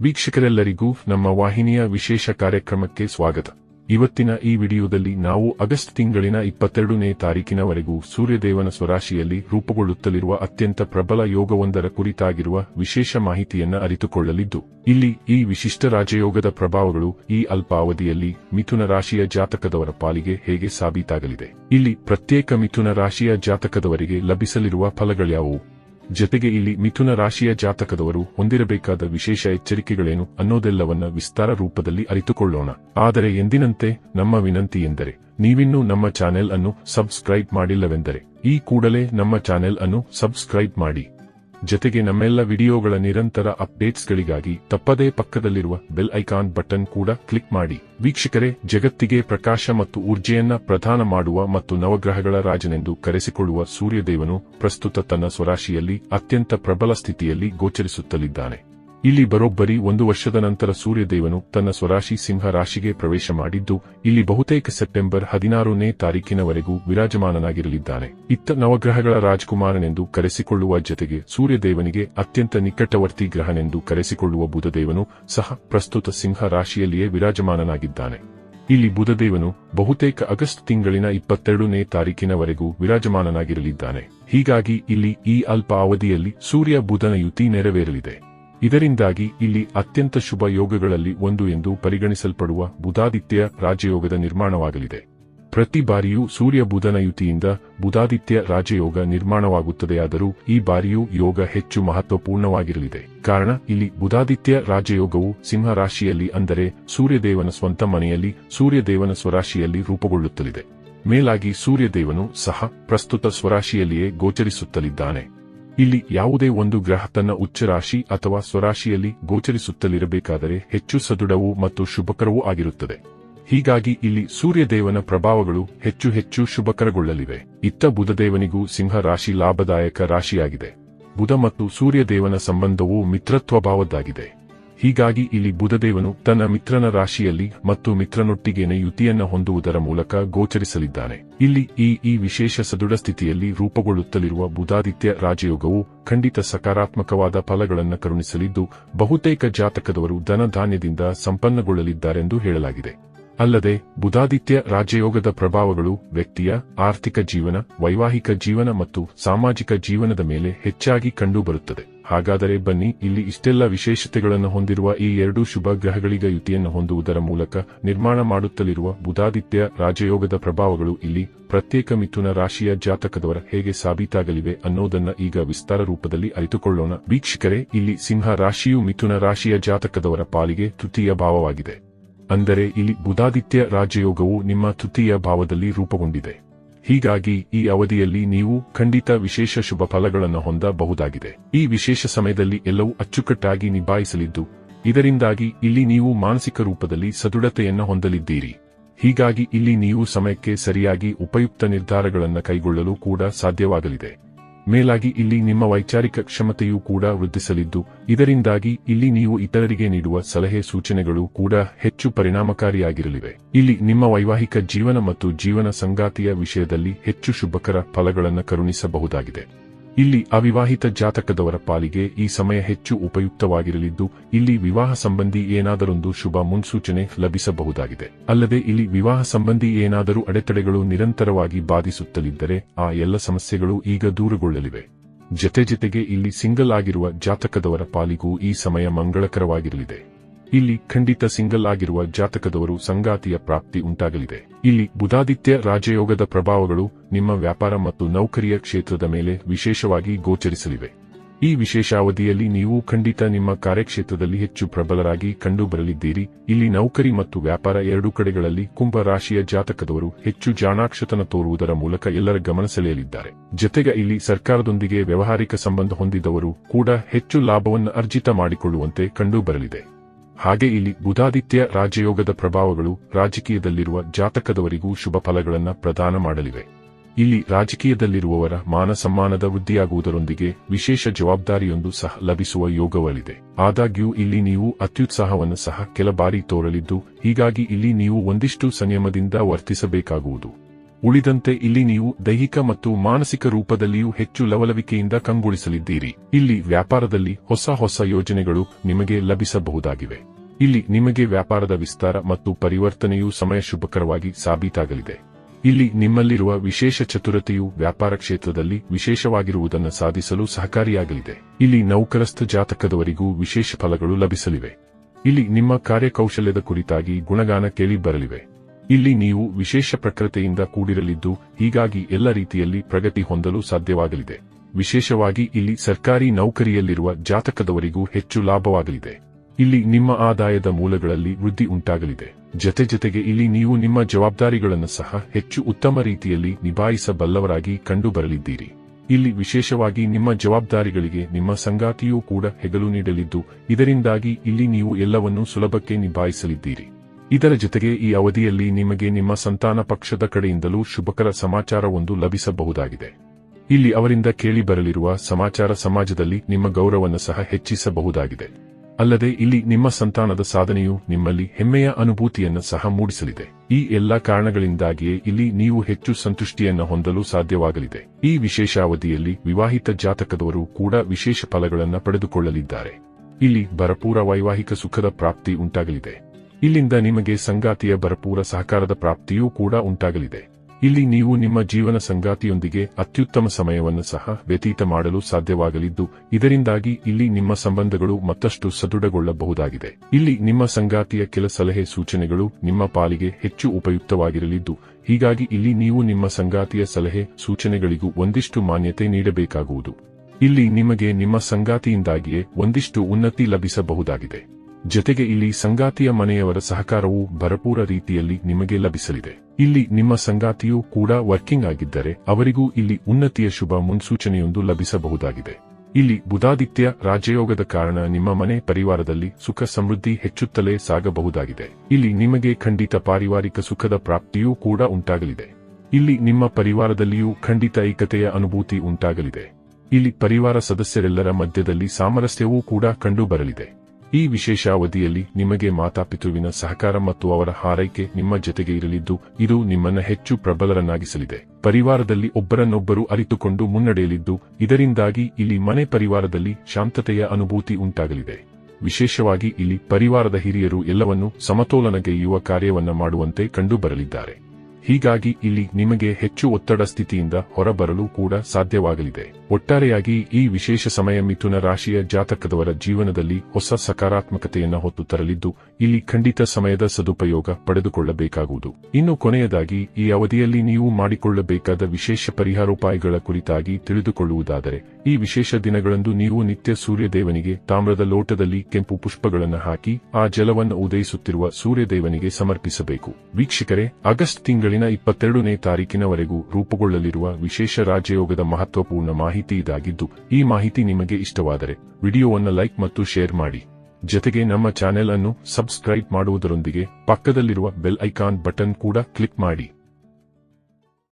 ವೀಕ್ಷಕರೆಲ್ಲರಿಗೂ ನಮ್ಮ ವಾಹಿನಿಯ ವಿಶೇಷ ಕಾರ್ಯಕ್ರಮಕ್ಕೆ ಸ್ವಾಗತ. ಇವತ್ತಿನ ಈ ವಿಡಿಯೋದಲ್ಲಿ ನಾವು ಆಗಸ್ಟ್ ತಿಂಗಳಿನ ಇಪ್ಪತ್ತೆರಡನೇ ತಾರೀಕಿನವರೆಗೂ ಸೂರ್ಯದೇವನ ಸ್ವರಾಶಿಯಲ್ಲಿ ರೂಪುಗೊಳ್ಳುತ್ತಲಿರುವ ಅತ್ಯಂತ ಪ್ರಬಲ ಯೋಗವೊಂದರ ಕುರಿತಾಗಿರುವ ವಿಶೇಷ ಮಾಹಿತಿಯನ್ನ ಅರಿತುಕೊಳ್ಳಲಿದ್ದು, ಇಲ್ಲಿ ಈ ವಿಶಿಷ್ಟ ರಾಜಯೋಗದ ಪ್ರಭಾವಗಳು ಈ ಅಲ್ಪಾವಧಿಯಲ್ಲಿ ಮಿಥುನ ರಾಶಿಯ ಜಾತಕದವರ ಪಾಲಿಗೆ ಹೇಗೆ ಸಾಬೀತಾಗಲಿದೆ. ಇಲ್ಲಿ ಪ್ರತ್ಯೇಕ ಮಿಥುನ ರಾಶಿಯ ಜಾತಕದವರಿಗೆ ಲಭಿಸಲಿರುವ ಫಲಗಳ್ಯಾವುವು ಜತೆಗೆ ಇಲ್ಲಿ ಮಿಥುನ ರಾಶಿಯ ಜಾತಕದವರು ಹೊಂದಿರಬೇಕಾದ ವಿಶೇಷ ಎಚ್ಚರಿಕೆಗಳೇನು ಅನ್ನೋದೆಲ್ಲವನ್ನ ವಿಸ್ತಾರ ರೂಪದಲ್ಲಿ ಅರಿತುಕೊಳ್ಳೋಣ. ಆದರೆ ಎಂದಿನಂತೆ ನಮ್ಮ ವಿನಂತಿ ಎಂದರೆ, ನೀವಿನ್ನೂ ನಮ್ಮ ಚಾನೆಲ್ ಅನ್ನು ಸಬ್ಸ್ಕ್ರೈಬ್ ಮಾಡಿಲ್ಲವೆಂದರೆ, ಈ ಕೂಡಲೇ ನಮ್ಮ ಚಾನೆಲ್ ಅನ್ನು ಸಬ್ಸ್ಕ್ರೈಬ್ ಮಾಡಿ. ಜತೆಗೆ ನಮ್ಮೆಲ್ಲ ವಿಡಿಯೋಗಳ ನಿರಂತರ ಅಪ್ಡೇಟ್ಸ್ಗಳಿಗಾಗಿ ತಪ್ಪದೇ ಪಕ್ಕದಲ್ಲಿರುವ ಬೆಲ್ ಐಕಾನ್ ಬಟನ್ ಕೂಡ ಕ್ಲಿಕ್ ಮಾಡಿ. ವೀಕ್ಷಕರೇ, ಜಗತ್ತಿಗೆ ಪ್ರಕಾಶ ಮತ್ತು ಊರ್ಜೆಯನ್ನ ಪ್ರದಾನ ಮಾಡುವ ಮತ್ತು ನವಗ್ರಹಗಳ ರಾಜನೆಂದು ಕರೆಸಿಕೊಳ್ಳುವ ಸೂರ್ಯದೇವನು ಪ್ರಸ್ತುತ ತನ್ನ ಸ್ವರಾಶಿಯಲ್ಲಿ ಅತ್ಯಂತ ಪ್ರಬಲ ಸ್ಥಿತಿಯಲ್ಲಿ ಗೋಚರಿಸುತ್ತಲಿದ್ದಾನೆ. ಇಲ್ಲಿ ಬರೋಬ್ಬರಿ ಒಂದು ವರ್ಷದ ನಂತರ ಸೂರ್ಯದೇವನು ತನ್ನ ಸ್ವರಾಶಿ ಸಿಂಹ ರಾಶಿಗೆ ಪ್ರವೇಶ ಮಾಡಿದ್ದು, ಇಲ್ಲಿ ಬಹುತೇಕ ಸೆಪ್ಟೆಂಬರ್ ಹದಿನಾರನೇ ತಾರೀಕಿನವರೆಗೂ ವಿರಾಜಮಾನನಾಗಿರಲಿದ್ದಾನೆ. ಇತ್ತ ನವಗ್ರಹಗಳ ರಾಜಕುಮಾರನೆಂದು ಕರೆಸಿಕೊಳ್ಳುವ ಜತೆಗೆ ಸೂರ್ಯದೇವನಿಗೆ ಅತ್ಯಂತ ನಿಕಟವರ್ತಿ ಗ್ರಹನೆಂದು ಕರೆಸಿಕೊಳ್ಳುವ ಬುಧದೇವನು ಸಹ ಪ್ರಸ್ತುತ ಸಿಂಹ ರಾಶಿಯಲ್ಲಿಯೇ ವಿರಾಜಮಾನನಾಗಿದ್ದಾನೆ. ಇಲ್ಲಿ ಬುಧದೇವನು ಬಹುತೇಕ ಆಗಸ್ಟ್ ತಿಂಗಳಿನ ಇಪ್ಪತ್ತೆರಡನೇ ತಾರೀಕಿನವರೆಗೂ ವಿರಾಜಮಾನನಾಗಿರಲಿದ್ದಾನೆ. ಹೀಗಾಗಿ ಇಲ್ಲಿ ಈ ಅಲ್ಪ ಅವಧಿಯಲ್ಲಿ ಸೂರ್ಯ ಬುಧನ ಯುತಿ ನೆರವೇರಲಿದೆ. ಇದರಿಂದಾಗಿ ಇಲ್ಲಿ ಅತ್ಯಂತ ಶುಭ ಯೋಗಗಳಲ್ಲಿ ಒಂದು ಎಂದು ಪರಿಗಣಿಸಲ್ಪಡುವ ಬುಧಾದಿತ್ಯ ರಾಜಯೋಗದ ನಿರ್ಮಾಣವಾಗಲಿದೆ. ಪ್ರತಿ ಬಾರಿಯೂ ಸೂರ್ಯ ಬುಧನ ಯುತಿಯಿಂದ ಬುಧಾದಿತ್ಯ ರಾಜಯೋಗ ನಿರ್ಮಾಣವಾಗುತ್ತದೆಯಾದರೂ ಈ ಬಾರಿಯೂ ಯೋಗ ಹೆಚ್ಚು ಮಹತ್ವಪೂರ್ಣವಾಗಿರಲಿದೆ. ಕಾರಣ ಇಲ್ಲಿ ಬುಧಾದಿತ್ಯ ರಾಜಯೋಗವು ಸಿಂಹ ರಾಶಿಯಲ್ಲಿ ಅಂದರೆ ಸೂರ್ಯದೇವನ ಸ್ವಂತ ಮನೆಯಲ್ಲಿ ಸೂರ್ಯದೇವನ ಸ್ವರಾಶಿಯಲ್ಲಿ ರೂಪುಗೊಳ್ಳುತ್ತಲಿದೆ. ಮೇಲಾಗಿ ಸೂರ್ಯದೇವನು ಸಹ ಪ್ರಸ್ತುತ ಸ್ವರಾಶಿಯಲ್ಲಿಯೇ ಗೋಚರಿಸುತ್ತಲಿದ್ದಾನೆ. ಇಲ್ಲಿ ಯಾವುದೇ ಒಂದು ಗ್ರಹ ತನ್ನ ಉಚ್ಚರಾಶಿ ಅಥವಾ ಸ್ವರಾಶಿಯಲ್ಲಿ ಗೋಚರಿಸುತ್ತಲಿರಬೇಕಾದರೆ ಹೆಚ್ಚು ಸದೃಢವೂ ಮತ್ತು ಶುಭಕರವೂ ಆಗಿರುತ್ತದೆ. ಹೀಗಾಗಿ ಇಲ್ಲಿ ಸೂರ್ಯದೇವನ ಪ್ರಭಾವಗಳು ಹೆಚ್ಚು ಹೆಚ್ಚು ಶುಭಕರಗೊಳ್ಳಲಿವೆ. ಇತ್ತ ಬುಧದೇವನಿಗೂ ಸಿಂಹ ರಾಶಿ ಲಾಭದಾಯಕ ರಾಶಿಯಾಗಿದೆ. ಬುಧ ಮತ್ತು ಸೂರ್ಯದೇವನ ಸಂಬಂಧವು ಮಿತ್ರತ್ವಭಾವದ್ದಾಗಿದೆ. ಹೀಗಾಗಿ ಇಲ್ಲಿ ಬುಧದೇವನು ತನ್ನ ಮಿತ್ರನ ರಾಶಿಯಲ್ಲಿ ಮತ್ತು ಮಿತ್ರನೊಟ್ಟಿಗೇನೆ ಯುತಿಯನ್ನ ಹೊಂದುವುದರ ಮೂಲಕ ಗೋಚರಿಸಲಿದ್ದಾನೆ. ಇಲ್ಲಿ ಈ ಈ ವಿಶೇಷ ಸದೃಢ ಸ್ಥಿತಿಯಲ್ಲಿ ರೂಪುಗೊಳ್ಳುತ್ತಲಿರುವ ಬುಧಾದಿತ್ಯ ರಾಜಯೋಗವು ಖಂಡಿತ ಸಕಾರಾತ್ಮಕವಾದ ಫಲಗಳನ್ನು ಕರುಣಿಸಲಿದ್ದು, ಬಹುತೇಕ ಜಾತಕದವರು ಧನಧಾನ್ಯದಿಂದ ಸಂಪನ್ನಗೊಳ್ಳಲಿದ್ದಾರೆಂದು ಹೇಳಲಾಗಿದೆ. ಅಲ್ಲದೆ, ಬುಧಾದಿತ್ಯ ರಾಜಯೋಗದ ಪ್ರಭಾವಗಳು ವ್ಯಕ್ತಿಯ, ಆರ್ಥಿಕ ಜೀವನ, ವೈವಾಹಿಕ ಜೀವನ ಮತ್ತು ಸಾಮಾಜಿಕ ಜೀವನದ ಮೇಲೆ ಹೆಚ್ಚಾಗಿ ಕಂಡುಬರುತ್ತದೆ. ಹಾಗಾದರೆ ಬನ್ನಿ, ಇಲ್ಲಿ ಇಷ್ಟೆಲ್ಲ ವಿಶೇಷತೆಗಳನ್ನು ಹೊಂದಿರುವ ಈ ಎರಡು ಶುಭ ಗ್ರಹಗಳಿಗ ಯುತಿಯನ್ನು ಹೊಂದುವುದರ ಮೂಲಕ ನಿರ್ಮಾಣ ಮಾಡುತ್ತಲಿರುವ ಬುಧಾದಿತ್ಯ ರಾಜಯೋಗದ ಪ್ರಭಾವಗಳು ಇಲ್ಲಿ ಪ್ರತ್ಯೇಕ ಮಿಥುನ ರಾಶಿಯ ಜಾತಕದವರ ಹೇಗೆ ಸಾಬೀತಾಗಲಿವೆ ಅನ್ನೋದನ್ನ ಈಗ ವಿಸ್ತಾರ ರೂಪದಲ್ಲಿ ಅರಿತುಕೊಳ್ಳೋಣ. ವೀಕ್ಷಕರೇ, ಇಲ್ಲಿ ಸಿಂಹ ರಾಶಿಯು ಮಿಥುನ ರಾಶಿಯ ಜಾತಕದವರ ಪಾಲಿಗೆ ತೃತೀಯ ಭಾವವಾಗಿದೆ. ಅಂದರೆ ಇಲ್ಲಿ ಬುಧಾದಿತ್ಯ ರಾಜಯೋಗವು ನಿಮ್ಮ ತೃತೀಯ ಭಾವದಲ್ಲಿ ರೂಪುಗೊಂಡಿದೆ. ಹೀಗಾಗಿ ಈ ಅವಧಿಯಲ್ಲಿ ನೀವು ಖಂಡಿತ ವಿಶೇಷ ಶುಭ ಫಲಗಳನ್ನು ಹೊಂದಬಹುದಾಗಿದೆ. ಈ ವಿಶೇಷ ಸಮಯದಲ್ಲಿ ಎಲ್ಲವೂ ಅಚ್ಚುಕಟ್ಟಾಗಿ ನಿಭಾಯಿಸಲಿದ್ದು, ಇದರಿಂದಾಗಿ ಇಲ್ಲಿ ನೀವು ಮಾನಸಿಕ ರೂಪದಲ್ಲಿ ಸದೃಢತೆಯನ್ನು ಹೊಂದಲಿದ್ದೀರಿ. ಹೀಗಾಗಿ ಇಲ್ಲಿ ನೀವು ಸಮಯಕ್ಕೆ ಸರಿಯಾಗಿ ಉಪಯುಕ್ತ ನಿರ್ಧಾರಗಳನ್ನು ಕೈಗೊಳ್ಳಲು ಕೂಡ ಸಾಧ್ಯವಾಗಲಿದೆ. ಮೇಲಾಗಿ ಇಲ್ಲಿ ನಿಮ್ಮ ವೈಚಾರಿಕ ಕ್ಷಮತೆಯೂ ಕೂಡ ವೃದ್ಧಿಸಲಿದ್ದು, ಇದರಿಂದಾಗಿ ಇಲ್ಲಿ ನೀವು ಇತರರಿಗೆ ನೀಡುವ ಸಲಹೆ ಸೂಚನೆಗಳು ಕೂಡ ಹೆಚ್ಚು ಪರಿಣಾಮಕಾರಿಯಾಗಿರಲಿವೆ. ಇಲ್ಲಿ ನಿಮ್ಮ ವೈವಾಹಿಕ ಜೀವನ ಮತ್ತು ಜೀವನ ಸಂಗಾತಿಯ ವಿಷಯದಲ್ಲಿ ಹೆಚ್ಚು ಶುಭಕರ ಫಲಗಳನ್ನು ಕರುಣಿಸಬಹುದಾಗಿದೆ. ಇಲ್ಲಿ ಅವಿವಾಹಿತ ಜಾತಕದವರ ಪಾಲಿಗೆ ಈ ಸಮಯ ಹೆಚ್ಚು ಉಪಯುಕ್ತವಾಗಿರಲಿದ್ದು, ಇಲ್ಲಿ ವಿವಾಹ ಸಂಬಂಧಿ ಏನಾದರೊಂದು ಶುಭ ಮುನ್ಸೂಚನೆ ಲಭಿಸಬಹುದಾಗಿದೆ. ಅಲ್ಲದೆ ಇಲ್ಲಿ ವಿವಾಹ ಸಂಬಂಧಿ ಏನಾದರೂ ಅಡೆತಡೆಗಳು ನಿರಂತರವಾಗಿ ಬಾಧಿಸುತ್ತಲಿದ್ದರೆ, ಆ ಎಲ್ಲ ಸಮಸ್ಯೆಗಳು ಈಗ ದೂರಗೊಳ್ಳಲಿವೆ. ಜತೆ ಜತೆಗೆ ಇಲ್ಲಿ ಸಿಂಗಲ್ ಆಗಿರುವ ಜಾತಕದವರ ಪಾಲಿಗೂ ಈ ಸಮಯ ಮಂಗಳಕರವಾಗಿರಲಿದೆ. ಇಲ್ಲಿ ಖಂಡಿತ ಸಿಂಗಲ್ ಆಗಿರುವ ಜಾತಕದವರು ಸಂಗಾತಿಯ ಪ್ರಾಪ್ತಿ ಉಂಟಾಗಲಿದೆ. ಇಲ್ಲಿ ಬುಧಾದಿತ್ಯ ರಾಜಯೋಗದ ಪ್ರಭಾವಗಳು ನಿಮ್ಮ ವ್ಯಾಪಾರ ಮತ್ತು ನೌಕರಿಯ ಕ್ಷೇತ್ರದ ಮೇಲೆ ವಿಶೇಷವಾಗಿ ಗೋಚರಿಸಲಿವೆ. ಈ ವಿಶೇಷ ಅವಧಿಯಲ್ಲಿ ನೀವು ಖಂಡಿತ ನಿಮ್ಮ ಕಾರ್ಯಕ್ಷೇತ್ರದಲ್ಲಿ ಹೆಚ್ಚು ಪ್ರಬಲರಾಗಿ ಕಂಡುಬರಲಿದ್ದೀರಿ. ಇಲ್ಲಿ ನೌಕರಿ ಮತ್ತು ವ್ಯಾಪಾರ ಎರಡೂ ಕಡೆಗಳಲ್ಲಿ ಕುಂಭ ರಾಶಿಯ ಜಾತಕದವರು ಹೆಚ್ಚು ಜಾಣಾಕ್ಷತನ ತೋರುವುದರ ಮೂಲಕ ಎಲ್ಲರ ಗಮನ ಸೆಳೆಯಲಿದ್ದಾರೆ. ಜತೆಗೆ ಇಲ್ಲಿ ಸರ್ಕಾರದೊಂದಿಗೆ ವ್ಯವಹಾರಿಕ ಸಂಬಂಧ ಹೊಂದಿದವರು ಕೂಡ ಹೆಚ್ಚು ಲಾಭವನ್ನು ಅರ್ಜಿತ ಮಾಡಿಕೊಳ್ಳುವಂತೆ ಕಂಡುಬರಲಿದೆ. ಹಾಗೆ ಇಲ್ಲಿ ಬುಧಾದಿತ್ಯ ರಾಜಯೋಗದ ಪ್ರಭಾವಗಳು ರಾಜಕೀಯದಲ್ಲಿರುವ ಜಾತಕದವರಿಗೂ ಶುಭ ಫಲಗಳನ್ನು ಪ್ರದಾನ ಮಾಡಲಿವೆ. ಇಲ್ಲಿ ರಾಜಕೀಯದಲ್ಲಿರುವವರ ಮಾನ ಸಮ್ಮಾನದ ವೃದ್ಧಿಯಾಗುವುದರೊಂದಿಗೆ ವಿಶೇಷ ಜವಾಬ್ದಾರಿಯೊಂದು ಸಹ ಲಭಿಸುವ ಯೋಗವಲ್ಲಿದೆ. ಆದಾಗ್ಯೂ ಇಲ್ಲಿ ನೀವು ಅತ್ಯುತ್ಸಾಹವನ್ನು ಸಹ ಕೆಲ ಬಾರಿ ತೋರಲಿದ್ದು, ಹೀಗಾಗಿ ಇಲ್ಲಿ ನೀವು ಒಂದಿಷ್ಟು ಸಂಯಮದಿಂದ ವರ್ತಿಸಬೇಕಾಗುವುದು. ಉಳಿದಂತೆ ಇಲ್ಲಿ ನೀವು ದೈಹಿಕ ಮತ್ತು ಮಾನಸಿಕ ರೂಪದಲ್ಲಿಯೂ ಹೆಚ್ಚು ಲವಲವಿಕೆಯಿಂದ ಕಂಗೊಳಿಸಲಿದ್ದೀರಿ. ಇಲ್ಲಿ ವ್ಯಾಪಾರದಲ್ಲಿ ಹೊಸ ಹೊಸ ಯೋಜನೆಗಳು ನಿಮಗೆ ಲಭಿಸಬಹುದಾಗಿವೆ. ಇಲ್ಲಿ ನಿಮಗೆ ವ್ಯಾಪಾರದ ವಿಸ್ತಾರ ಮತ್ತು ಪರಿವರ್ತನೆಯೂ ಸಮಯ ಶುಭಕರವಾಗಿ ಸಾಬೀತಾಗಲಿದೆ. ಇಲ್ಲಿ ನಿಮ್ಮಲ್ಲಿರುವ ವಿಶೇಷ ಚತುರತೆಯು ವ್ಯಾಪಾರ ಕ್ಷೇತ್ರದಲ್ಲಿ ವಿಶೇಷವಾಗಿರುವುದನ್ನು ಸಾಧಿಸಲು ಸಹಕಾರಿಯಾಗಲಿದೆ. ಇಲ್ಲಿ ನೌಕರಸ್ಥ ಜಾತಕದವರಿಗೂ ವಿಶೇಷ ಫಲಗಳು ಲಭಿಸಲಿವೆ. ಇಲ್ಲಿ ನಿಮ್ಮ ಕಾರ್ಯಕೌಶಲ್ಯದ ಕುರಿತಾಗಿ ಗುಣಗಾನ ಕೇಳಿ ಬರಲಿವೆ. ಇಲ್ಲಿ ನೀವು ವಿಶೇಷ ಪ್ರಕೃತಿಯಿಂದ ಕೂಡಿರಲಿದ್ದು, ಹೀಗಾಗಿ ಎಲ್ಲ ರೀತಿಯಲ್ಲಿ ಪ್ರಗತಿ ಹೊಂದಲು ಸಾಧ್ಯವಾಗಲಿದೆ. ವಿಶೇಷವಾಗಿ ಇಲ್ಲಿ ಸರ್ಕಾರಿ ನೌಕರಿಯಲ್ಲಿರುವ ಜಾತಕದವರಿಗೂ ಹೆಚ್ಚು ಲಾಭವಾಗಲಿದೆ. ಇಲ್ಲಿ ನಿಮ್ಮ ಆದಾಯದ ಮೂಲಗಳಲ್ಲಿ ವೃದ್ಧಿ ಉಂಟಾಗಲಿದೆ. ಜತೆ ಜತೆಗೆ ಇಲ್ಲಿ ನೀವು ನಿಮ್ಮ ಜವಾಬ್ದಾರಿಗಳನ್ನು ಸಹ ಹೆಚ್ಚು ಉತ್ತಮ ರೀತಿಯಲ್ಲಿ ನಿಭಾಯಿಸಬಲ್ಲವರಾಗಿ ಕಂಡುಬರಲಿದ್ದೀರಿ. ಇಲ್ಲಿ ವಿಶೇಷವಾಗಿ ನಿಮ್ಮ ಜವಾಬ್ದಾರಿಗಳಿಗೆ ನಿಮ್ಮ ಸಂಗಾತಿಯೂ ಕೂಡ ಹೆಗಲು ನೀಡಲಿದ್ದು, ಇದರಿಂದಾಗಿ ಇಲ್ಲಿ ನೀವು ಎಲ್ಲವನ್ನೂ ಸುಲಭಕ್ಕೆ ನಿಭಾಯಿಸಲಿದ್ದೀರಿ. ಇದರ ಜೊತೆಗೆ ಈ ಅವಧಿಯಲ್ಲಿ ನಿಮಗೆ ನಿಮ್ಮ ಸಂತಾನ ಪಕ್ಷದ ಕಡೆಯಿಂದಲೂ ಶುಭಕರ ಸಮಾಚಾರವೊಂದು ಲಭಿಸಬಹುದಾಗಿದೆ. ಇಲ್ಲಿ ಅವರಿಂದ ಕೇಳಿ ಬರಲಿರುವ ಸಮಾಚಾರ ಸಮಾಜದಲ್ಲಿ ನಿಮ್ಮ ಗೌರವವನ್ನು ಸಹ ಹೆಚ್ಚಿಸಬಹುದಾಗಿದೆ. ಅಲ್ಲದೆ ಇಲ್ಲಿ ನಿಮ್ಮ ಸಂತಾನದ ಸಾಧನೆಯು ನಿಮ್ಮಲ್ಲಿ ಹೆಮ್ಮೆಯ ಅನುಭೂತಿಯನ್ನು ಸಹ ಮೂಡಿಸಲಿದೆ. ಈ ಎಲ್ಲಾ ಕಾರಣಗಳಿಂದಾಗಿಯೇ ಇಲ್ಲಿ ನೀವು ಹೆಚ್ಚು ಸಂತುಷ್ಟಿಯನ್ನು ಹೊಂದಲು ಸಾಧ್ಯವಾಗಲಿದೆ. ಈ ವಿಶೇಷ ಅವಧಿಯಲ್ಲಿ ವಿವಾಹಿತ ಜಾತಕದವರು ಕೂಡ ವಿಶೇಷ ಫಲಗಳನ್ನು ಪಡೆದುಕೊಳ್ಳಲಿದ್ದಾರೆ. ಇಲ್ಲಿ ಭರಪೂರ ವೈವಾಹಿಕ ಸುಖದ ಪ್ರಾಪ್ತಿ ಉಂಟಾಗಲಿದೆ. ಇಲ್ಲಿಂದ ನಿಮಗೆ ಸಂಗಾತಿಯ ಭರಪೂರ ಸಹಕಾರದ ಪ್ರಾಪ್ತಿಯೂ ಕೂಡ ಉಂಟಾಗಲಿದೆ. ಇಲ್ಲಿ ನೀವು ನಿಮ್ಮ ಜೀವನ ಸಂಗಾತಿಯೊಂದಿಗೆ ಅತ್ಯುತ್ತಮ ಸಮಯವನ್ನು ಸಹ ವ್ಯತೀತ ಮಾಡಲು ಸಾಧ್ಯವಾಗಲಿದ್ದು, ಇದರಿಂದಾಗಿ ಇಲ್ಲಿ ನಿಮ್ಮ ಸಂಬಂಧಗಳು ಮತ್ತಷ್ಟು ಸದೃಢಗೊಳ್ಳಬಹುದಾಗಿದೆ. ಇಲ್ಲಿ ನಿಮ್ಮ ಸಂಗಾತಿಯ ಕೆಲ ಸಲಹೆ ಸೂಚನೆಗಳು ನಿಮ್ಮ ಪಾಲಿಗೆ ಹೆಚ್ಚು ಉಪಯುಕ್ತವಾಗಿರಲಿದ್ದು, ಹೀಗಾಗಿ ಇಲ್ಲಿ ನೀವು ನಿಮ್ಮ ಸಂಗಾತಿಯ ಸಲಹೆ ಸೂಚನೆಗಳಿಗೂ ಒಂದಿಷ್ಟು ಮಾನ್ಯತೆ ನೀಡಬೇಕಾಗುವುದು. ಇಲ್ಲಿ ನಿಮಗೆ ನಿಮ್ಮ ಸಂಗಾತಿಯಿಂದಾಗಿಯೇ ಒಂದಿಷ್ಟು ಉನ್ನತಿ ಲಭಿಸಬಹುದಾಗಿದೆ. ಜೊತೆಗೆ ಇಲ್ಲಿ ಸಂಗಾತಿಯ ಮನೆಯವರ ಸಹಕಾರವು ಭರಪೂರ ರೀತಿಯಲ್ಲಿ ನಿಮಗೆ ಲಭಿಸಲಿದೆ. ಇಲ್ಲಿ ನಿಮ್ಮ ಸಂಗಾತಿಯೂ ಕೂಡ ವರ್ಕಿಂಗ್ ಆಗಿದ್ದರೆ ಅವರಿಗೂ ಇಲ್ಲಿ ಉನ್ನತಿಯ ಶುಭ ಮುನ್ಸೂಚನೆಯೊಂದು ಲಭಿಸಬಹುದಾಗಿದೆ. ಇಲ್ಲಿ ಬುಧಾದಿತ್ಯ ರಾಜಯೋಗದ ಕಾರಣ ನಿಮ್ಮ ಮನೆ ಪರಿವಾರದಲ್ಲಿ ಸುಖ ಸಮೃದ್ಧಿ ಹೆಚ್ಚುತ್ತಲೇ ಸಾಗಬಹುದಾಗಿದೆ. ಇಲ್ಲಿ ನಿಮಗೆ ಖಂಡಿತ ಪಾರಿವಾರಿಕ ಸುಖದ ಪ್ರಾಪ್ತಿಯೂ ಕೂಡ ಉಂಟಾಗಲಿದೆ. ಇಲ್ಲಿ ನಿಮ್ಮ ಪರಿವಾರದಲ್ಲಿಯೂ ಖಂಡಿತ ಏಕತೆಯ ಅನುಭೂತಿ ಉಂಟಾಗಲಿದೆ. ಇಲ್ಲಿ ಪರಿವಾರ ಸದಸ್ಯರೆಲ್ಲರ ಮಧ್ಯದಲ್ಲಿ ಸಾಮರಸ್ಯವೂ ಕೂಡ ಕಂಡುಬರಲಿದೆ. ಈ ವಿಶೇಷ ಅವಧಿಯಲ್ಲಿ ನಿಮಗೆ ಮಾತಾಪಿತೃವಿನ ಸಹಕಾರ ಮತ್ತು ಅವರ ಹಾರೈಕೆ ನಿಮ್ಮ ಜೊತೆಗೆ ಇರಲಿದ್ದು, ಇದು ನಿಮ್ಮನ್ನ ಹೆಚ್ಚು ಪ್ರಬಲರನ್ನಾಗಿಸಲಿದೆ. ಪರಿವಾರದಲ್ಲಿ ಒಬ್ಬರನ್ನೊಬ್ಬರು ಅರಿತುಕೊಂಡು ಮುನ್ನಡೆಯಲಿದ್ದು, ಇದರಿಂದಾಗಿ ಇಲ್ಲಿ ಮನೆ ಪರಿವಾರದಲ್ಲಿ ಶಾಂತತೆಯ ಅನುಭೂತಿ ಉಂಟಾಗಲಿದೆ. ವಿಶೇಷವಾಗಿ ಇಲ್ಲಿ ಪರಿವಾರದ ಹಿರಿಯರು ಎಲ್ಲವನ್ನೂ ಸಮತೋಲನಗೈಯುವ ಕಾರ್ಯವನ್ನ ಮಾಡುವಂತೆ ಕಂಡುಬರಲಿದ್ದಾರೆ. ಹೀಗಾಗಿ ಇಲ್ಲಿ ನಿಮಗೆ ಹೆಚ್ಚು ಒತ್ತಡ ಸ್ಥಿತಿಯಿಂದ ಹೊರಬರಲು ಕೂಡ ಸಾಧ್ಯವಾಗಲಿದೆ. ಒಟ್ಟಾರೆಯಾಗಿ ಈ ವಿಶೇಷ ಸಮಯ ಮಿಥುನ ರಾಶಿಯ ಜಾತಕದವರ ಜೀವನದಲ್ಲಿ ಹೊಸ ಸಕಾರಾತ್ಮಕತೆಯನ್ನು ಹೊತ್ತು ತರಲಿದ್ದು, ಇಲ್ಲಿ ಖಂಡಿತ ಸಮಯದ ಸದುಪಯೋಗ ಪಡೆದುಕೊಳ್ಳಬೇಕಾಗುವುದು. ಇನ್ನು ಕೊನೆಯದಾಗಿ, ಈ ಅವಧಿಯಲ್ಲಿ ನೀವು ಮಾಡಿಕೊಳ್ಳಬೇಕಾದ ವಿಶೇಷ ಪರಿಹಾರೋಪಾಯಗಳ ಕುರಿತಾಗಿ ತಿಳಿದುಕೊಳ್ಳುವುದಾದರೆ, ಈ ವಿಶೇಷ ದಿನಗಳಂದು ನೀವು ನಿತ್ಯ ಸೂರ್ಯದೇವನಿಗೆ ತಾಮ್ರದ ಲೋಟದಲ್ಲಿ ಕೆಂಪು ಪುಷ್ಪಗಳನ್ನು ಹಾಕಿ, ಆ ಜಲವನ್ನು ಉದಯಿಸುತ್ತಿರುವ ಸೂರ್ಯದೇವನಿಗೆ ಸಮರ್ಪಿಸಬೇಕು. ವೀಕ್ಷಕರೇ, ಆಗಸ್ಟ್ ತಿಂಗಳಿನ ಇಪ್ಪತ್ತೆರಡನೇ ತಾರೀಕಿನವರೆಗೂ ರೂಪುಗೊಳ್ಳಲಿರುವ ವಿಶೇಷ ರಾಜಯೋಗದ ಮಹತ್ವಪೂರ್ಣ ಮಾಹಿತಿ ಇದಾಗಿದ್ದು, ಈ ಮಾಹಿತಿ ನಿಮಗೆ ಇಷ್ಟವಾದರೆ ವಿಡಿಯೋವನ್ನು ಲೈಕ್ ಮತ್ತು ಶೇರ್ ಮಾಡಿ. ಜೊತೆಗೆ ನಮ್ಮ ಚಾನೆಲ್ ಅನ್ನು ಸಬ್ಸ್ಕ್ರೈಬ್ ಮಾಡುವುದರೊಂದಿಗೆ ಪಕ್ಕದಲ್ಲಿರುವ ಬೆಲ್ ಐಕಾನ್ ಬಟನ್ ಕೂಡ ಕ್ಲಿಕ್ ಮಾಡಿ.